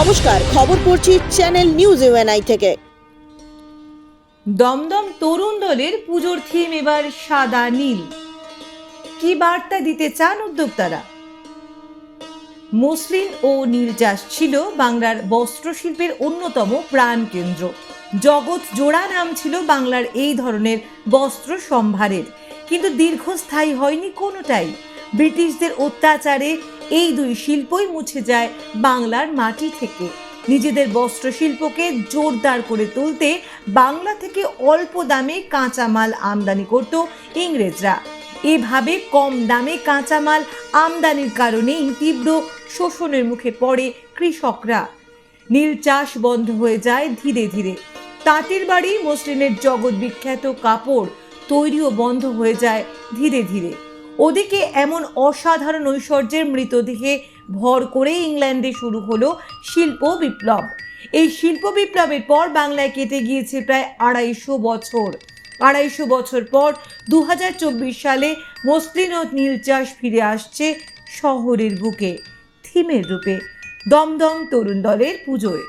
নমস্কার, খবর পড়ছি চ্যানেল নিউজ ইউএনআই থেকে। দমদম তরুণ দলের পুজোর থিম এবার সাদা নীল। কি বার্তা দিতে চান উদ্যোক্তারা? মসলিন ও নীল চাষ ছিল বাংলার বস্ত্রশিল্পের অন্যতম প্রাণ কেন্দ্র। জগৎ জোড়া নাম ছিল বাংলার এই ধরনের বস্ত্র সম্ভারের। কিন্তু দীর্ঘস্থায়ী হয়নি কোনোটাই। ব্রিটিশদের অত্যাচারে এই দুই শিল্পই মুছে যায় বাংলার মাটি থেকে। নিজেদের বস্ত্রশিল্পকে জোরদার করে তুলতে বাংলা থেকে অল্প দামে কাঁচামাল আমদানি করত ইংরেজরা। এভাবে কম দামে কাঁচামাল আমদানির কারণেই তীব্র শোষণের মুখে পড়ে কৃষকরা। নীল চাষ বন্ধ হয়ে যায় ধীরে ধীরে। তাঁতির বাড়ি মসলিনের জগৎ বিখ্যাত কাপড় তৈরিও বন্ধ হয়ে যায় ধীরে ধীরে। ওদিকে এমন অসাধারণ ঐশ্বর্যের মৃতদেহে ভর করে ইংল্যান্ডে শুরু হলো শিল্প বিপ্লব। এই শিল্প বিপ্লবের পর বাংলায় কেটে গিয়েছে প্রায় আড়াইশো বছর। আড়াইশো বছর পর দুহাজার চব্বিশ সালে মসলিন ও নীল চাষ ফিরে আসছে শহরের বুকে, থিমের রূপে, দমদম তরুণ দলের পুজোয়।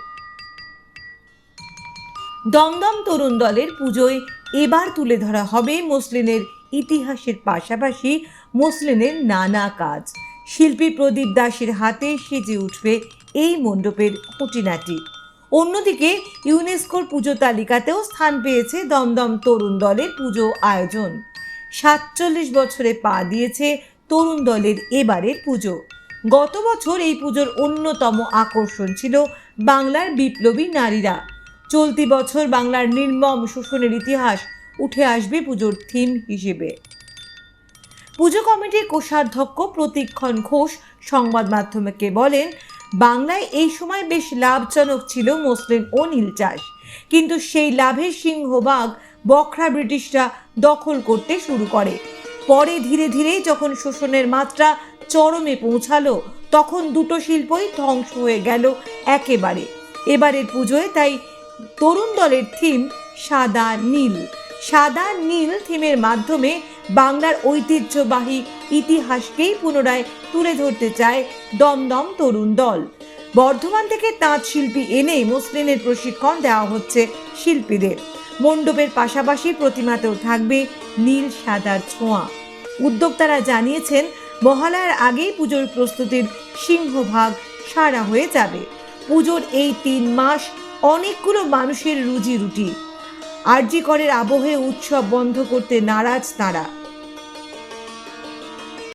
দমদম তরুণ দলের পুজোয় এবার তুলে ধরা হবে মসলিনের ইতিহাসের পাশাপাশি মসলিনের নানা কাজ। শিল্পী প্রদীপ দাসের হাতে সেজে উঠবে এই মণ্ডপের খুঁটিনাটি। অন্যদিকে ইউনেস্কোর পুজো তালিকাতেও স্থান পেয়েছে দমদম তরুণ দলের পুজো আয়োজন। সাতচল্লিশ বছরে পা দিয়েছে তরুণ দলের এবারের পুজো। গত বছর এই পুজোর অন্যতম আকর্ষণ ছিল বাংলার বিপ্লবী নারীরা। চলতি বছর বাংলার নির্মম শোষণের ইতিহাস উঠে আসবে পুজোর থিম হিসেবে। পুজো কমিটির কোষাধ্যক্ষ প্রতীক্ষণ ঘোষ সংবাদ মাধ্যমকে বলেন, বাংলায় এই সময় বেশ লাভজনক ছিল মসলিন ও নীল চাষ। কিন্তু সেই লাভের সিংহভাগ বখরা ব্রিটিশরা দখল করতে শুরু করে। পরে ধীরে ধীরে যখন শোষণের মাত্রা চরমে পৌঁছালো, তখন দুটো শিল্পই ধ্বংস হয়ে গেল একেবারে। এবারের পুজোয় তাই তরুণ দলের থিম সাদা, নীল। সাদা নীল থিমের মাধ্যমে বাংলার ঐতিহ্যবাহী ইতিহাসকেই পুনরায় তুলে ধরতে চায় দমদম তরুণ দল। বর্ধমান থেকে তাঁত শিল্পী এনে মসলিনের প্রশিক্ষণ দেওয়া হচ্ছে শিল্পীদের। মণ্ডপের পাশাপাশি প্রতিমাতেও থাকবে নীল সাদার ছোঁয়া। উদ্যোক্তারা জানিয়েছেন, মহালয়ার আগেই পুজোর প্রস্তুতির সিংহভাগ সারা হয়ে যাবে। পুজোর এই তিন মাস অনেকগুলো মানুষের রুজি রুটি আরজি করের আবহে উৎসব বন্ধ করতে নারাজ তারা।